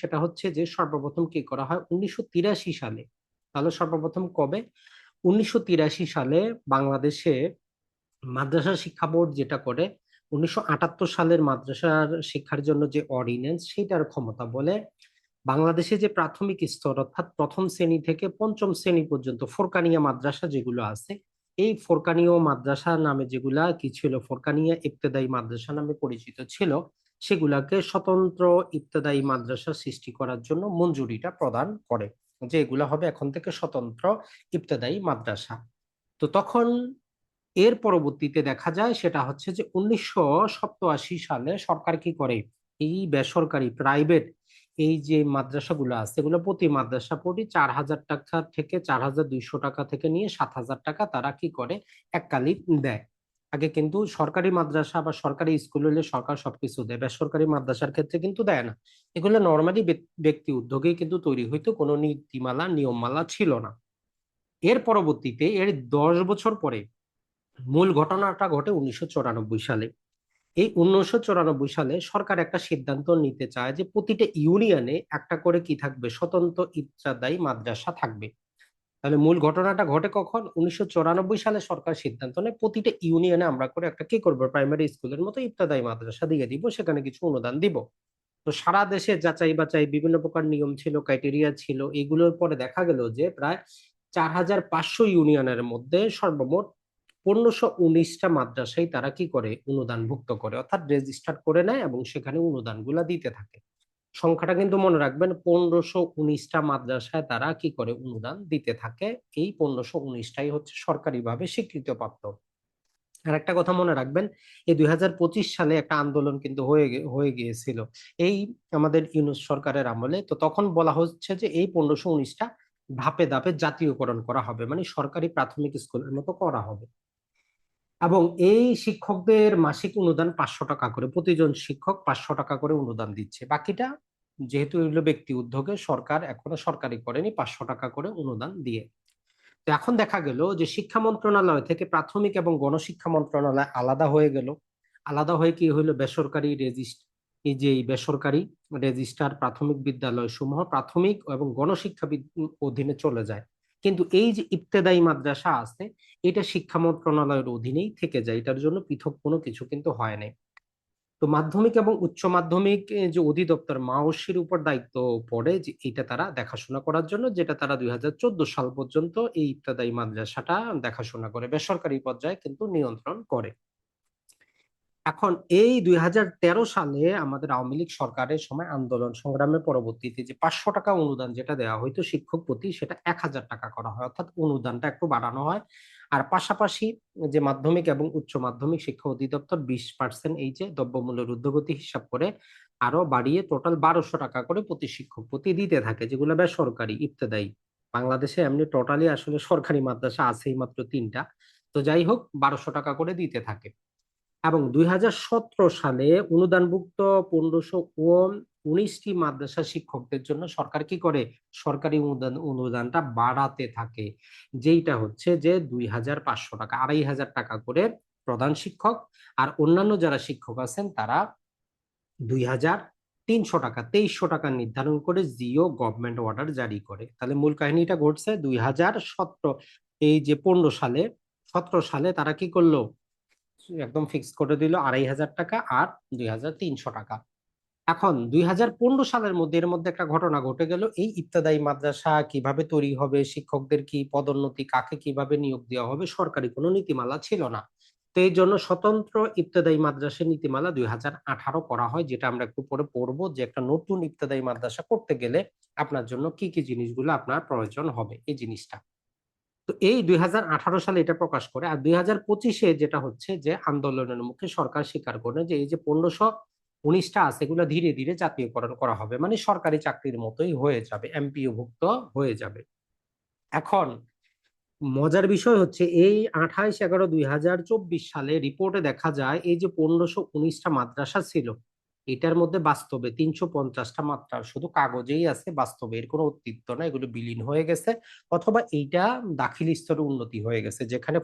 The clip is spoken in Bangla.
সেটা হচ্ছে যে সর্বপ্রথম কি করা হয়? উনিশশো সালে। তাহলে সর্বপ্রথম কবে? উনিশশো সালে বাংলাদেশে মাদ্রাসা শিক্ষা বোর্ড যেটা করে, উনিশশো সালের মাদ্রাসার শিক্ষার জন্য যে অর্ডিন্যান্স সেটার ক্ষমতা বলে, বাংলাদেশে যে প্রাথমিক স্তর অর্থাৎ প্রথম শ্রেণি থেকে পঞ্চম শ্রেণি পর্যন্ত ফোরকানিয়া মাদ্রাসা যেগুলো আছে, এই ফোরকানীয় মাদ্রাসা নামে যেগুলা কি ছিল? ফোরকানিয়া ইবতেদায়ী মাদ্রাসা নামে পরিচিত ছিল। সেগুলাকে স্বতন্ত্র ইবতেদায়ী মাদ্রাসা সৃষ্টি করার জন্য মঞ্জুরিটা প্রদান করে যে এগুলা হবে এখন থেকে স্বতন্ত্র ইবতেদায়ী মাদ্রাসা। তো তখন এর পরবর্তীতে দেখা যায় সেটা হচ্ছে যে উনিশশো সালে সরকার কি করে? এই বেসরকারি প্রাইভেট এই যে মাদ্রাসাগুলো আছে, এগুলো প্রতি মাদ্রাসা প্রতি চার হাজার টাকা থেকে চার হাজার দুইশো টাকা থেকে নিয়ে সাত হাজার টাকা তারা কি করে? এককালীন দেয়। আগে কিন্তু সরকারি মাদ্রাসা বা সরকারি স্কুল হলে সরকার সবকিছু দেয়। বেসরকারি মাদ্রাসার ক্ষেত্রে কিন্তু দেয় না। এগুলো নর্মালি ব্যক্তি উদ্যোগেই কিন্তু তৈরি হইতো, কোনো নীতিমালা, নিয়মমালা ছিল না। এর পরবর্তীতে, এর দশ বছর পরে মূল ঘটনাটা ঘটে উনিশশো চুরানব্বই সালে। এই উনিশশো চুরানব্বই সালে সরকার একটা সিদ্ধান্ত নিতে চায় যে প্রতিটা ইউনিয়নে একটা করে কি থাকবে? স্বতন্ত্র ইচ্ছাদায়ী মাদ্রাসা থাকবে। তাহলে মূল ঘটনাটা ঘটে কখন? উনিশশো চুরানব্বই সালে সরকার সিদ্ধান্ত নেয়, প্রতিটা ইউনিয়নে আমরা করে একটা কি করব? প্রাইমারি স্কুলের মতো ইত্যাদায়ী মাদ্রাসা দিয়ে দিব, সেখানে কিছু অনুদান দিব। তো সারা দেশে যাচাই বাচাই বিভিন্ন প্রকার নিয়ম ছিল ক্রাইটেরিয়া ছিল, এগুলোর পরে দেখা গেল যে প্রায় চার হাজার পাঁচশো ইউনিয়নের মধ্যে সর্বমোট পনেরোশো উনিশটা মাদ্রাসায় তারা কি করে? অনুদান ভুক্ত করে, অর্থাৎ রেজিস্টার করে নেয় এবং সেখানে অনুদানগুলা দিতে থাকে। সংখ্যাটা কিন্তু মনে রাখবেন, পনেরোশো উনিশটা মাদ্রাসায় তারা কি করে অনুদান দিতে থাকে? এই পনেরোশো উনিশটাই হচ্ছে সরকারিভাবে স্বীকৃত প্রাপ্ত আর একটা কথা মনে রাখবেন, এই দু হাজার পঁচিশ সালে একটা আন্দোলন কিন্তু হয়ে হয়ে গিয়েছিল। এই আমাদের ইউনুস সরকারের আমলে, তো তখন বলা হচ্ছে যে এই পনেরোশো উনিশটা ধাপে ধাপে জাতীয়করণ করা হবে মানে সরকারি প্রাথমিক স্কুলের মতো করা হবে। এবং এই শিক্ষকদের মাসিক অনুদান পাঁচশো টাকা করে, প্রতিজন শিক্ষক পাঁচশো টাকা করে অনুদান দিচ্ছে। বাকিটা যেহেতু এগুলো ব্যক্তি উদ্যোগে, সরকার এখনও সরকারি করেনি, পাঁচশো টাকা করে অনুদান দিয়ে। তো এখন দেখা গেল যে শিক্ষা মন্ত্রণালয় থেকে প্রাথমিক এবং গণশিক্ষা মন্ত্রণালয় আলাদা হয়ে গেল। আলাদা হয়ে কি হইল বেসরকারি রেজিস্ট যে বেসরকারি রেজিস্টার প্রাথমিক বিদ্যালয় সমূহ প্রাথমিক এবং গণশিক্ষা অধীনে চলে যায়। কিন্তু এই যে ইবতেদায়ী মাদ্রাসা আছে, এটা শিক্ষা মন্ত্রণালয়ের অধীনেই থেকে যায়। এটার জন্য পৃথক কোনো কিছু কিন্তু হয় নাই। তো মাধ্যমিক এবং উচ্চ মাধ্যমিক যে অধিদপ্তর মাওসির উপর দায়িত্ব পড়ে যে এটা তারা দেখাশোনা করার জন্য, যেটা তারা দুই হাজার চোদ্দ সাল পর্যন্ত এই ইত্যাদায়ী মাদ্রাসাটা দেখাশোনা করে, বেসরকারি পর্যায়ে কিন্তু নিয়ন্ত্রণ করে। এখন এই দুই হাজার তেরো সালে আমাদের আওয়ামী লীগ সরকারের সময় আন্দোলন সংগ্রামের পরবর্তীতে যে পাঁচশো টাকা অনুদান যেটা দেওয়া হয়তো শিক্ষক প্রতি, সেটা এক হাজার টাকা করা হয়। অর্থাৎ অনুদানটা একটু বাড়ানো হয়। আর পাশাপাশি যে মাধ্যমিক এবং উচ্চ মাধ্যমিক শিক্ষা অধিদপ্তর বিশ পার্সেন্ট এই যে দ্রব্যমূল্যের ঊর্ধ্বগতি হিসাব করে আরও বাড়িয়ে টোটাল বারোশো টাকা করে প্রতি শিক্ষক প্রতি দিতে থাকে, যেগুলো বেসরকারি ইত্যাদায়ী বাংলাদেশে এমনি টোটালি আসলে সরকারি মাদ্রাসা আছেই মাত্র তিনটা। তো যাই হোক, বারোশো টাকা করে দিতে থাকে। এবং দুই হাজার সতেরো সালে অনুদানভুক্ত পনেরোশো উনিশটি মাদ্রাসা শিক্ষকদের জন্য সরকার কি করে? সরকারি অনুদান, অনুদানটা বাড়াতে থাকে। যেইটা হচ্ছে যে দুই হাজার পাঁচশো টাকা, আড়াই হাজার টাকা করে প্রধান শিক্ষক আর অন্যান্য যারা শিক্ষক আছেন তারা দুই হাজার তিনশো টাকা, তেইশশো টাকা নির্ধারণ করে জিও গভর্নমেন্ট অর্ডার জারি করে। তাহলে মূল কাহিনীটা ঘটছে, দুই হাজার সতেরো, এই যে পনেরো সালে, সতেরো সালে তারা কি করল? একদম ফিক্স করে দিল আড়াই হাজার টাকা আর দুই হাজার তিনশো টাকা। এখন দুই হাজার পনেরো সালের মধ্যে এর মধ্যে একটা ঘটনা ঘটে গেল, এই ইত্যাদায়ী মাদ্রাসা কীভাবে তৈরি হবে, শিক্ষকদের কি পদোন্নতি, কাকে কীভাবে নিয়োগ দেওয়া হবে, সরকারি কোনো নীতিমালা ছিল না। তো এই জন্য স্বতন্ত্র ইত্যাদায়ী মাদ্রাসা নীতিমালা দুই হাজার আঠারো করা হয়, যেটা আমরা একটু পরে পড়ব যে একটা নতুন ইত্যাদায়ী মাদ্রাসা করতে গেলে আপনার জন্য কি কি জিনিসগুলো আপনার প্রয়োজন হবে, এই জিনিসটা। তো এই দুই হাজার আঠারো সালে এটা প্রকাশ করে আর দুই হাজার পঁচিশে যেটা হচ্ছে যে আন্দোলনের মুখে সরকার স্বীকার করে যে এই যে পনেরোশো উনিশটা আছে, এগুলো ধীরে ধীরে জাতীয়করণ করা হবে। মানে সরকারি চাকরির মতোই হয়ে যাবে এমপিও ভুক্ত হয়ে যাবে। এখন মজার বিষয় হচ্ছে এই আঠাইশ এগারো দুই সালে রিপোর্টে দেখা যায় এই যে পনেরোশো উনিশটা মাদ্রাসা ছিল এটার মধ্যে বাস্তবে তিনশো পঞ্চাশটা মাত্রা, শুধু কাগজেই আছে, বাস্তবে এর কোনো অস্তিত্ব না এগুলো বিলীন হয়ে গেছে, অথবা এইটা দাখিল স্তরে উন্নতি হয়ে গেছে, যেখানে